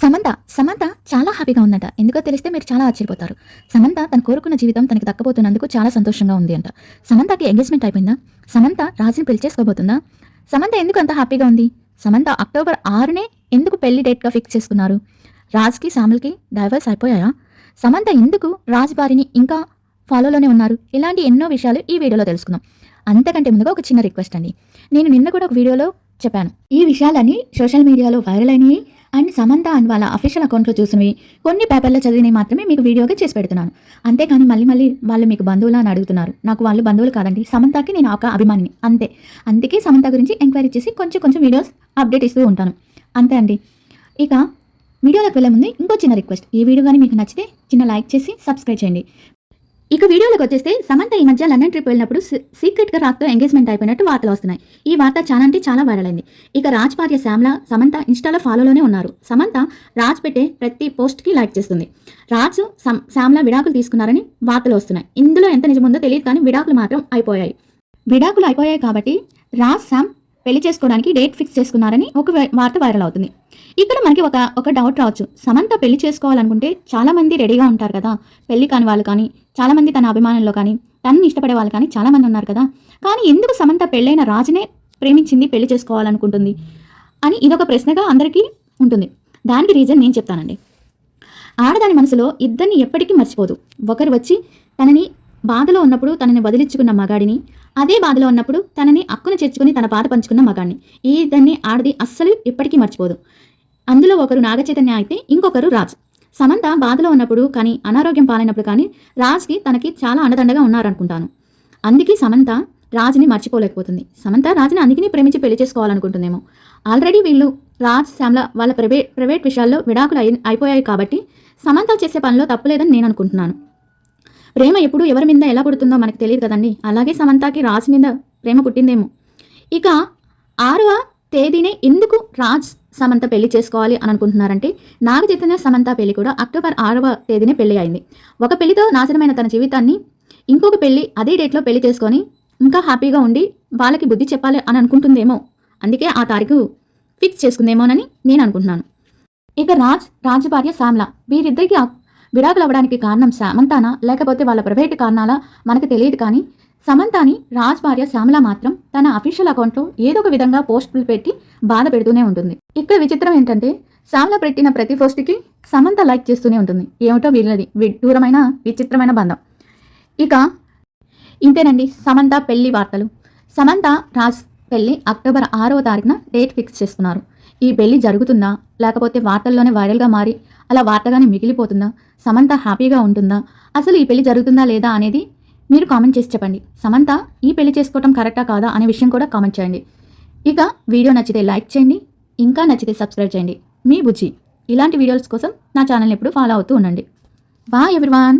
సమంత సమంత చాలా హ్యాపీగా ఉందంట. ఎందుకో తెలిస్తే మీరు చాలా ఆశ్చర్యపోతారు. సమంత తను కోరుకున్న జీవితం తనకి దక్కబోతున్నందుకు చాలా సంతోషంగా ఉంది అంట. సమంతకి ఎంగేజ్మెంట్ అయిపోయిందా? సమంత రాజుని పెళ్ళి చేసుకోబోతుందా? సమంత ఎందుకు అంత హ్యాపీగా ఉంది? సమంత అక్టోబర్ ఆరునే ఎందుకు పెళ్ళి డేట్గా ఫిక్స్ చేసుకున్నారు? రాజ్కి శ్యామల్కి డైవర్స్ అయిపోయాయా? సమంత ఎందుకు రాజ్ భార్యని ఇంకా ఫాలోలోనే ఉన్నారు? ఇలాంటి ఎన్నో విషయాలు ఈ వీడియోలో తెలుసుకుందాం. అంతకంటే ముందుగా ఒక చిన్న రిక్వెస్ట్ అండి. నేను నిన్న కూడా ఒక వీడియోలో చెప్పాను. ఈ విషయాలన్నీ సోషల్ మీడియాలో వైరల్ అయినాయి. అండ్ సమంత అండ్ వాళ్ళ అఫీషియల్ అకౌంట్లో చూసినవి. కొన్ని పేపర్లో చదివినవి మాత్రమే మీకు వీడియోగా చేసి పెడుతున్నాను. అంతేకాని మళ్ళీ మళ్ళీ వాళ్ళు మీకు బంధువులు అని అడుగుతున్నారు. నాకు వాళ్ళు బంధువులు కాదండి. సమంతకి నేను ఒక అభిమానిని. అంతే. అందుకే సమంత గురించి ఎంక్వైరీ చేసి కొంచెం కొంచెం వీడియోస్ అప్డేట్ ఇస్తూ ఉంటాను. అంతే అండి. ఇక వీడియోలోకి వెళ్ళే ముందు ఇంకో చిన్న రిక్వెస్ట్. ఈ వీడియో కానీ మీకు నచ్చితే చిన్న లైక్ చేసి సబ్స్క్రైబ్ చేయండి. ఇక వీడియోలోకి వచ్చేస్తే సమంత ఈ మధ్య లండన్ ట్రిప్ వెళ్ళినప్పుడు సీక్రెట్గా రాక్తో ఎంగేజ్మెంట్ అయిపోయినట్టు వార్తలు వస్తున్నాయి. ఈ వార్త చాలా అంటే చాలా వైరల్ అయింది. ఇక రాజ్ భార్య శ్యామ్ల సమంత ఇన్స్టాలో ఫాలోలోనే ఉన్నారు. సమంత రాజ్ పెట్టే ప్రతి పోస్ట్కి లైక్ చేస్తుంది. రాజ్ సం- శ్యామ్ల విడాకులు తీసుకున్నారని వార్తలు వస్తున్నాయి. ఇందులో ఎంత నిజముందో తెలియదు కానీ విడాకులు మాత్రం అయిపోయాయి. విడాకులు అయిపోయాయి కాబట్టి రాజ్ శామ్ పెళ్ళి చేసుకోవడానికి డేట్ ఫిక్స్ చేసుకున్నారని ఒక వార్త వైరల్ అవుతుంది. ఇక్కడ మనకి ఒక ఒక డౌట్ రావచ్చు. సమంత పెళ్ళి చేసుకోవాలనుకుంటే చాలా మంది రెడీగా ఉంటారు కదా. పెళ్ళి కాని వాళ్ళు కానీ చాలా మంది తన అభిమానుల్లో కానీ తనని ఇష్టపడే వాళ్ళు కానీ చాలా మంది ఉన్నారు కదా. కానీ ఎందుకు సమంత పెళ్ళైన రాజునే ప్రేమించింది పెళ్ళి చేసుకోవాలనుకుంటుంది? అని ఇదొక ప్రశ్నగా అందరికీ ఉంటుంది. దానికి రీజన్ నేను చెప్తానండి. ఆడదాని మనసులో ఇద్దరిని ఎప్పటికీ మర్చిపోదు. ఒకరు వచ్చి తనని బాధలో ఉన్నప్పుడు తనని వదిలించుకున్న మగాడిని అదే బాధలో ఉన్నప్పుడు తనని అక్కును చేర్చుకుని తన బాధ పంచుకున్న మగాణ్ణి. ఈ దాన్ని ఆడది అస్సలు ఎప్పటికీ మర్చిపోదు. అందులో ఒకరు నాగచైతన్య అయితే ఇంకొకరు రాజ్. సమంత బాధలో ఉన్నప్పుడు కానీ అనారోగ్యం పాలైనప్పుడు కానీ రాజ్కి తనకి చాలా అండదండగా ఉన్నారనుకుంటాను. అందుకే సమంత రాజ్ని మర్చిపోలేకపోతుంది. సమంత రాజుని అందుకని ప్రేమించి పెళ్ళి చేసుకోవాలనుకుంటుందేమో. ఆల్రెడీ వీళ్ళు రాజ్ శ్యామ్ల వాళ్ళ ప్రైవేట్ ప్రైవేట్ విషయాల్లో విడాకులు అయి అయిపోయాయి కాబట్టి సమంత చేసే పనిలో తప్పులేదని నేను అనుకుంటున్నాను. ప్రేమ ఎప్పుడు ఎవరి మీద ఎలా పుడుతుందో మనకు తెలియదు కదండి. అలాగే సమంతకి రాజ్ మీద ప్రేమ పుట్టిందేమో. ఇక ఆరవ తేదీనే ఎందుకు రాజ్ సమంత పెళ్ళి చేసుకోవాలి అని అనుకుంటున్నారంటే నాగ చైతన్య సమంత పెళ్ళి కూడా అక్టోబర్ ఆరవ తేదీనే పెళ్ళి అయింది. ఒక పెళ్ళితో నాశనమైన తన జీవితాన్ని ఇంకొక పెళ్ళి అదే డేట్లో పెళ్ళి చేసుకొని ఇంకా హ్యాపీగా ఉండి వాళ్ళకి బుద్ధి చెప్పాలి అని అనుకుంటుందేమో. అందుకే ఆ తారీఖు ఫిక్స్ చేసుకుందేమోనని నేను అనుకుంటున్నాను. ఇక రాజ్ రాజ్ భార్య శ్యామ్ల. వీరిద్దరికి ఆ విడాకులు అవ్వడానికి కారణం సమంతానా? లేకపోతే వాళ్ళ ప్రైవేట్ కారణాలా? మనకు తెలియదు కానీ సమంతాని రాజ్ భార్య శ్యామల మాత్రం తన అఫీషియల్ అకౌంట్లో ఏదో ఒక విధంగా పోస్టులు పెట్టి బాధ పెడుతూనే ఉంటుంది. ఇక్కడ విచిత్రం ఏంటంటే శ్యామల పెట్టిన ప్రతి పోస్ట్కి సమంత లైక్ చేస్తూనే ఉంటుంది. ఏమిటో వీళ్ళది విడ్డూరమైన విచిత్రమైన బంధం. ఇక ఇంతేనండి సమంత పెళ్ళి వార్తలు. సమంత రాజ్ పెళ్ళి అక్టోబర్ ఆరో తారీఖున డేట్ ఫిక్స్ చేసుకున్నారు. ఈ పెళ్ళి జరుగుతుందా? లేకపోతే వార్తల్లోనే వైరల్గా మారి అలా వార్తగానే మిగిలిపోతుందా? సమంత హ్యాపీగా ఉంటుందా? అసలు ఈ పెళ్ళి జరుగుతుందా లేదా అనేది మీరు కామెంట్ చేసి చెప్పండి. సమంత ఈ పెళ్ళి చేసుకోవటం కరెక్టా కాదా అనే విషయం కూడా కామెంట్ చేయండి. ఇక వీడియో నచ్చితే లైక్ చేయండి ఇంకా నచ్చితే సబ్స్క్రైబ్ చేయండి. మీ బుజ్జి. ఇలాంటి వీడియోస్ కోసం నా ఛానల్ని ఎప్పుడు ఫాలో అవుతూ ఉండండి. Bye everyone.